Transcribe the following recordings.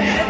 Yeah.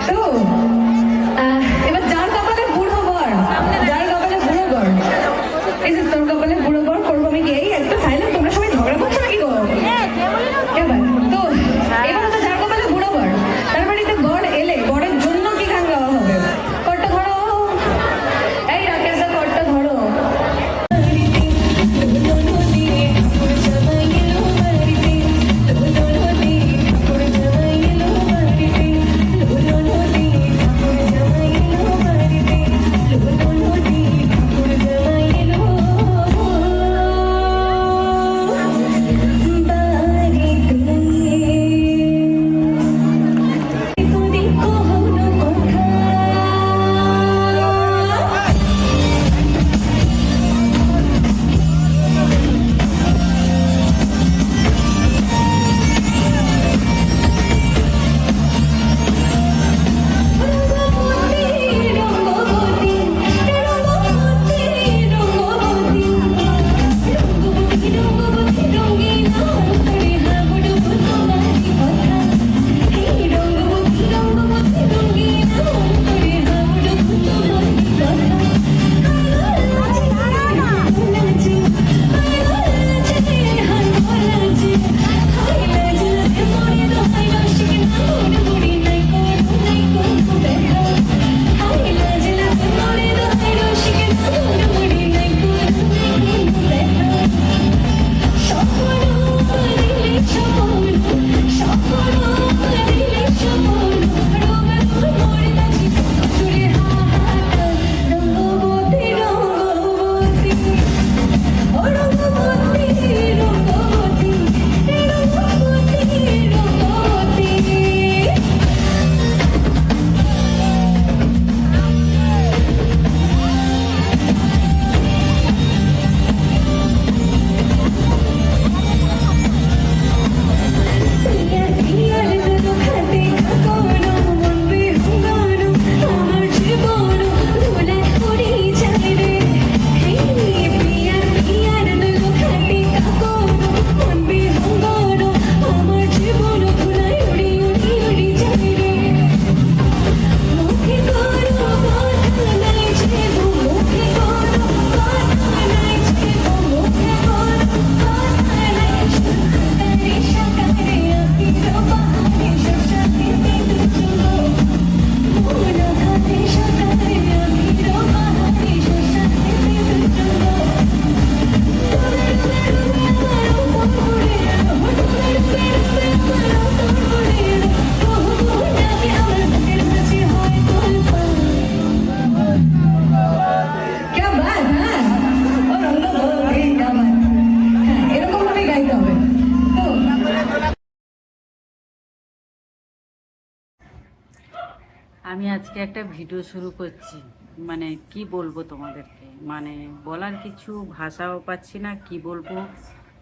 আমি আজকে একটা ভিডিও শুরু করছি। মানে কি বলব তোমাদেরকে? মানে বলার কিছু ভাষাও পাচ্ছি না কি বলব?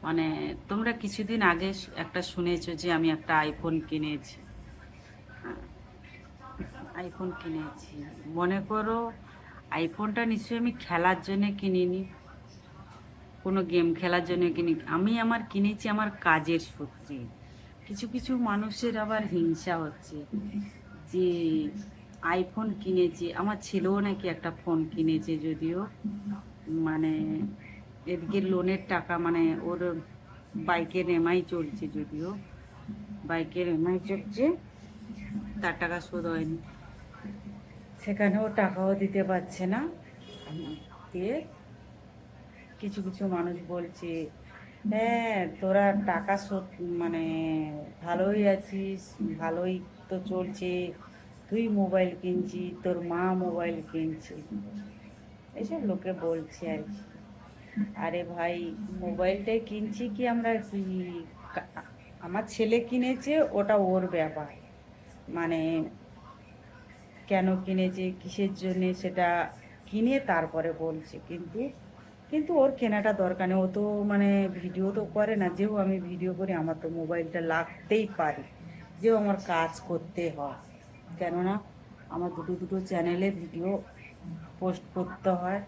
মানে তোমরা কিছুদিন আগে একটা শুনেছো যে আমি একটা আইফোন কিনেছি। হ্যাঁ, আইফোন কিনেছি। মনে করো আইফোনটা নিশ্চয়ই আমি খেলার জন্য কিনিনি। কোনো গেম খেলার জন্য কিনি আমি আমার কিনেছি আমার কাজের সূত্রে। কিছু কিছু মানুষের আবার হিংসা হচ্ছে যে আইফোন কিনেছি। আমার ছেলেও নাকি একটা ফোন কিনেছে যদিও। মানে এদিকে লোনের টাকা মানে ওর বাইকের এমআই চলছে যদিও। বাইকের এমআই চলছে, তার টাকা শোধ হয়নি। সেখানেও টাকাও দিতে পারছে না। দিয়ে কিছু কিছু মানুষ বলছে হ্যাঁ তোরা টাকা শোধ মানে ভালোই আছিস, ভালোই তো চলছে। তুই মোবাইল কিনছি, তোর মা মোবাইল কিনছে। এইসব লোকে বলছে আর কি। আরে ভাই, মোবাইলটাই কিনছি কি আমরা আমার ছেলে কিনেছে, ওটা ওর ব্যাপার। মানে কেন কিনেছে, কিসের জন্যে সেটা কিনে তারপরে বলছে। কিন্তু কিন্তু ওর কেনাটা দরকার নেই। ও তো মানে ভিডিও তো করে না যেও আমি ভিডিও করি, আমার তো মোবাইলটা লাগতেই পারে। যেও আমার কাজ করতে হয়। কেননা আমার দুটো দুটো চ্যানেলে ভিডিও পোস্ট করতে হয়।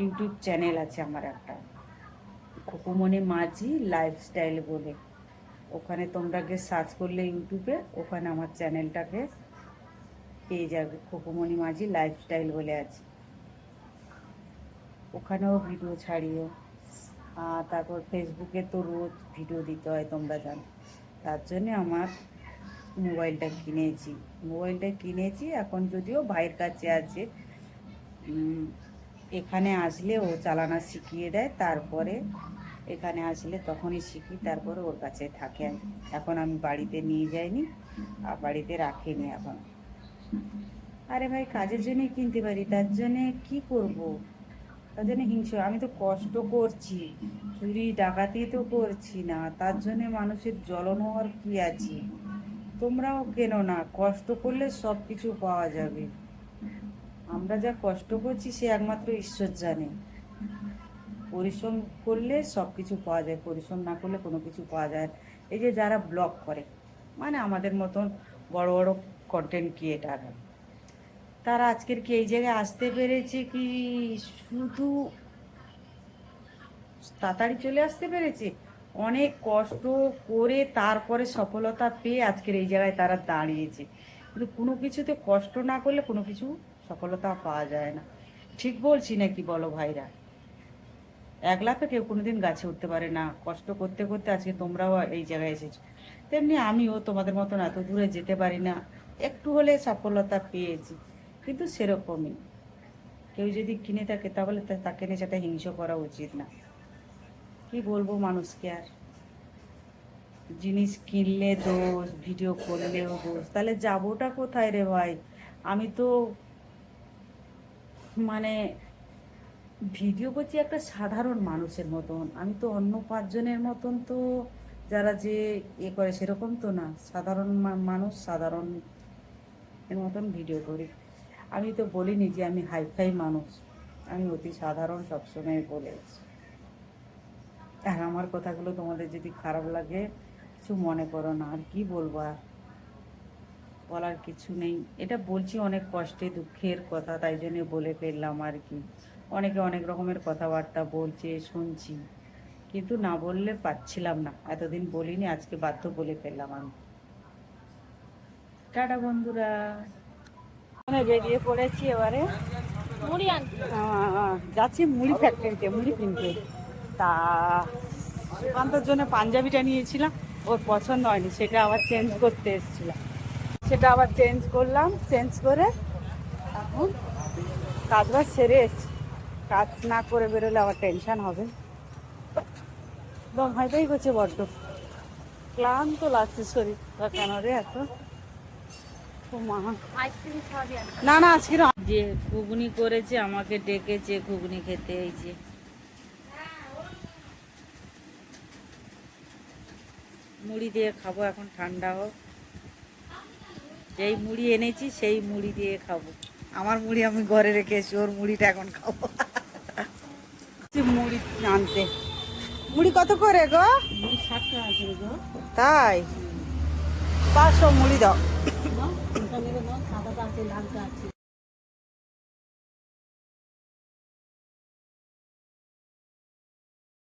ইউটিউব চ্যানেল আছে আমার একটা। খুকুমণি মাঝি লাইফস্টাইল বলে। ওখানে তোমরাকে সার্চ করলে ইউটিউবে, ওখানে আমার চ্যানেলটাকে পেয়ে যাবে। খুকুমণি মাঝি লাইফস্টাইল বলে আছে। ওখানেও ভিডিও ছাড়িও। তারপর ফেসবুকে তো রোজ ভিডিও দিতে হয়, তোমরা জানো। তার জন্যে আমার মোবাইলটা কিনেছি। মোবাইলটা কিনেছি, এখন যদিও ভাইয়ের কাছে আছে। এখানে আসলে ও চালানা শিখিয়ে দেয়, তারপরে এখানে আসলে তখনই শিখি, তারপরে ওর কাছে থাকে। এখন আমি বাড়িতে নিয়ে যাইনি, আর বাড়িতে রাখিনি এখন। আরে ভাই, কাজের জন্যই কিনতে পারি, তার জন্যে কি করব? তার জন্য হিংসা আমি তো কষ্ট করছি, চুরি ডাকাতি তো করছি না, তার জন্যে মানুষের জ্বলন হওয়ার কি আছে? তোমরাও কেনো না? কষ্ট করলে সব কিছু পাওয়া যাবে। আমরা যা কষ্ট করছি, সে একমাত্র ঈশ্বর জানে। পরিশ্রম করলে সব কিছু পাওয়া যায়, পরিশ্রম না করলে কোনো কিছু পাওয়া যায় এই যে যারা ব্লগ করে মানে আমাদের মতন বড় বড় কন্টেন্ট ক্রিয়েটার তারা আজকের কি এই জায়গায় আসতে পেরেছে কি শুধু তাড়াতাড়ি চলে আসতে পেরেছে? অনেক কষ্ট করে তারপরে সফলতা পেয়ে আজকের এই জায়গায় তারা দাঁড়িয়েছে। কিন্তু কোনো কিছুতে কষ্ট না করলে কোনো কিছু সফলতা পাওয়া যায় না। ঠিক বলছি নাকি বলো ভাইরা? একলা তো কেউ কোনোদিন গাছে উঠতে পারে না। কষ্ট করতে করতে আজকে তোমরাও এই জায়গায় এসেছ। তেমনি আমিও তোমাদের মতন এত দূরে যেতে পারি না। একটু হলে সফলতা পেয়েছি, কিন্তু সেরকমই। কেউ যদি কিনে থাকে তাহলে তাকে নিয়ে সেটা হিংস করা উচিত না। কি বলব মানুষকে আর? জিনিস কিনলে দোষ, ভিডিও করলেও দোষ। তাহলে যাবোটা কোথায় রে ভাই? আমি তো মানে ভিডিও করছি একটা সাধারণ মানুষের মতন। আমি তো অন্য পাঁচজনের মতন তো যারা যে এ করে সেরকম তো না। সাধারণ মানুষ সাধারণ এর মতন ভিডিও করি। আমি তো বলিনি যে আমি হাইফাই মানুষ। আমি অতি সাধারণ সবসময় বলেছি। আর আমার কথাগুলো তোমাদের যদি খারাপ লাগে কিছু মনে করো না। আর কি বলব আর বলার কিছু নেই। এটা বলছি অনেক কষ্টে দুঃখের কথা তাই জন্য বলে ফেললাম আর কি। অনেকে অনেক রকমের কথাবার্তা বলছে শুনছি। কিন্তু না বললে পাচ্ছিলাম না। এতদিন বলিনি আজকে বাধ্য বলে ফেললাম আমি। টাটা বন্ধুরা। মানে বেরিয়ে পড়েছি এবারে। মুড়ি যাচ্ছি মুড়ি ফ্যাক্টরিতে মুড়ি কিনতে। তা সুকান্তর জন্য পাঞ্জাবিটা নিয়েছিলাম ওর পছন্দ হয়নি সেটা আবার চেঞ্জ করতে এসেছিলাম। সেটা আবার চেঞ্জ করলাম চেঞ্জ করে এখন কাজ বাজ সেরে এসছি। কাজ না করে বেরোলে আবার টেনশন হবে। দম হাইটাই করছে বড্ড। ক্লান্ত লাগছে শরীর কেন রে এত? না না আজকে যে ঘুগনি করেছে আমাকে ডেকেছে ঘুগনি খেতে এই যে। মুড়ি দিয়ে খাব এখন ঠান্ডা হোক। যেই মুড়ি এনেছি সেই মুড়ি দিয়ে খাব। আমার মুড়ি আমি ঘরে রেখে এসি ওর মুড়িটা এখন খাব। মুড়ি আনতে। মুড়ি কত করে গো? তাই? পাঁচশো মুড়ি দাও। নাও আছে লালটা আছে।